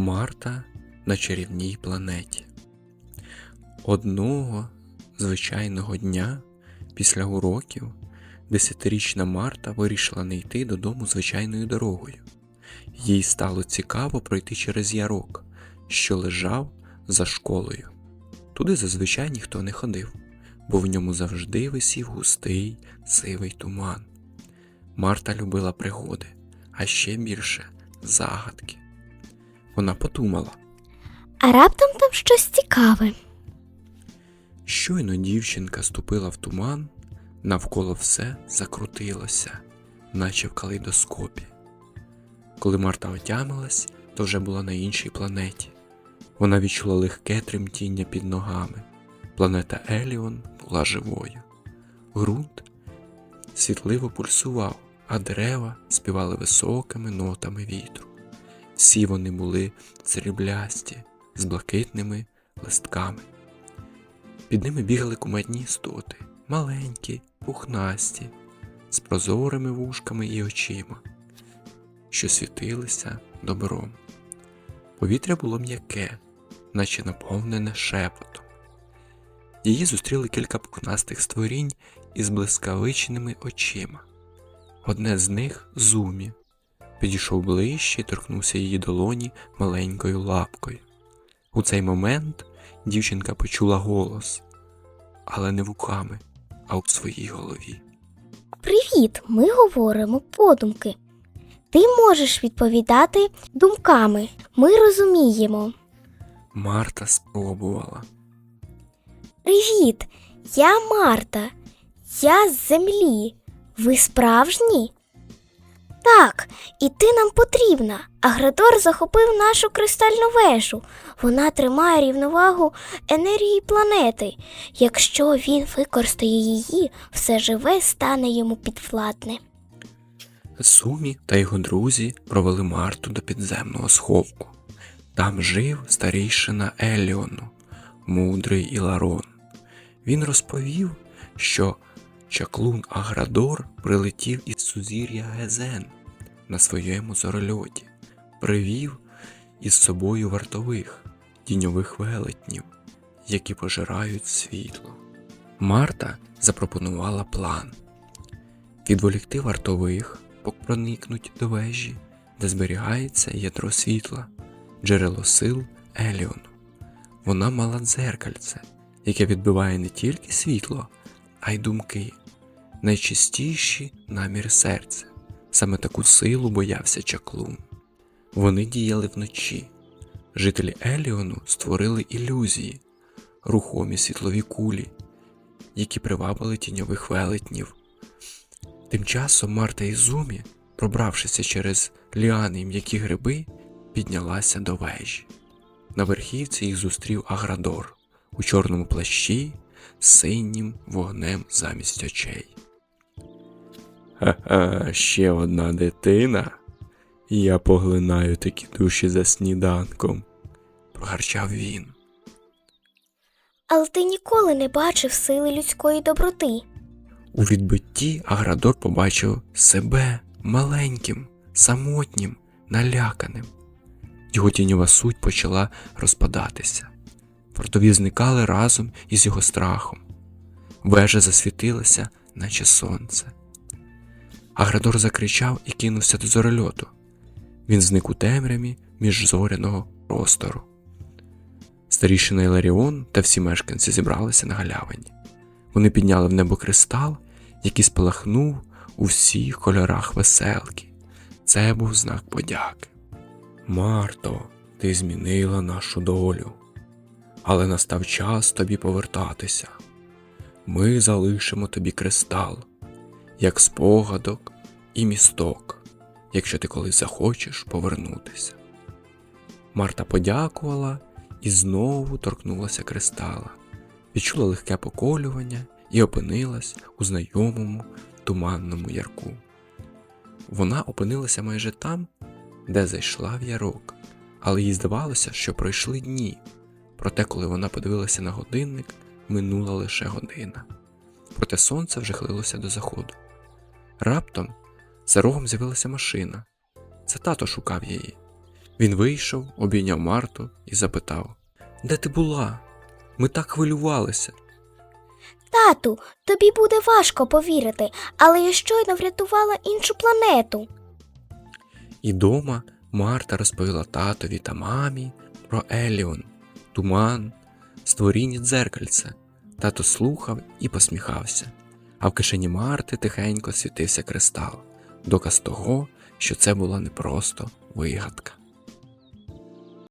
Марта на чарівній планеті. Одного звичайного дня після уроків десятирічна Марта вирішила не йти додому звичайною дорогою. Їй стало цікаво пройти через ярок, що лежав за школою. Туди зазвичай ніхто не ходив, бо в ньому завжди висів густий сивий туман. Марта любила пригоди, а ще більше загадки. Вона подумала, А раптом там щось цікаве. щойно дівчинка ступила в туман, навколо все закрутилося, наче в калейдоскопі. Коли Марта отямилась, то вже була на іншій планеті. Вона відчула легке тремтіння під ногами. Планета Еліон була живою. Ґрунт світливо пульсував, а дерева співали високими нотами вітру. Всі вони були сріблясті, з блакитними листками. Під ними бігали кумедні істоти, маленькі, пухнасті, з прозорими вушками і очима, що світилися добром. Повітря було м'яке, наче наповнене шепотом. Її зустріли кілька пухнастих створінь із блискавичними очима. Одне з них зумі. Підійшов ближче і торкнувся її долоні маленькою лапкою. У цей момент дівчинка почула голос, але не вухами, а у своїй голові. Привіт, ми говоримо подумки. Ти можеш відповідати думками. Ми розуміємо. Марта спробувала. Привіт, я Марта. Я з землі. Ви справжні? Так, і ти нам потрібна. Аградор захопив нашу кристальну вежу. Вона тримає рівновагу енергії планети. Якщо він використає її, все живе стане йому підвладне. Сумі та його друзі провели Марту до підземного сховку. Там жив старійшина Еліону, мудрий Іларон. Він розповів, що чаклун Аградор прилетів із сузір'я Гезен на своєму зорольоті, привів із собою вартових тіньових велетнів, які пожирають світло. Марта запропонувала план відволікти вартових, проникнуть до вежі, де зберігається ядро світла, джерело сил Еліону. Вона мала дзеркальце, яке відбиває не тільки світло, а й думки, найчистіші наміри серця. Саме таку силу боявся чаклун. Вони діяли вночі. Жителі Еліону створили ілюзії, рухомі світлові кулі, які привабили тіньових велетнів. Тим часом Марта і Зумі, пробравшися через ліани й м'які гриби, піднялася до вежі. На верхівці їх зустрів Аградор у чорному плащі синім вогнем замість очей. Ха-ха, ще одна дитина. Я поглинаю такі душі за сніданком, прогарчав він. Але ти ніколи не бачив сили людської доброти. У відбитті Аградор побачив себе маленьким, самотнім, наляканим. Його тіньова суть почала розпадатися. Вартові зникали разом із його страхом. Вежа засвітилася, наче сонце. Аградор закричав і кинувся до зорольоту. Він зник у темряві міжзоряного простору. Старішина Іларіон та всі мешканці зібралися на галявині. Вони підняли в небо кристал, який спалахнув у всіх кольорах веселки. Це був знак подяки. Марто, ти змінила нашу долю, але настав час тобі повертатися. Ми залишимо тобі кристал, як спогадок і місток, якщо ти колись захочеш повернутися. Марта подякувала і знову торкнулася кристала відчула легке поколювання і опинилась у знайомому туманному ярку. Вона опинилася майже там, де зайшла в ярок, але їй здавалося, що пройшли дні. Проте, коли вона подивилася на годинник, минула лише година. Проте сонце вже хилилося до заходу. Раптом за рогом з'явилася машина. Це тато шукав її. Він вийшов, обійняв Марту і запитав: Де ти була? Ми так хвилювалися. Тату, тобі буде важко повірити, але я щойно врятувала іншу планету. І дома Марта розповіла татові та мамі про Еліон, туман, створіння дзеркальця. Тато слухав і посміхався, а в кишені Марти тихенько світився кристал, доказ того, що це була не просто вигадка.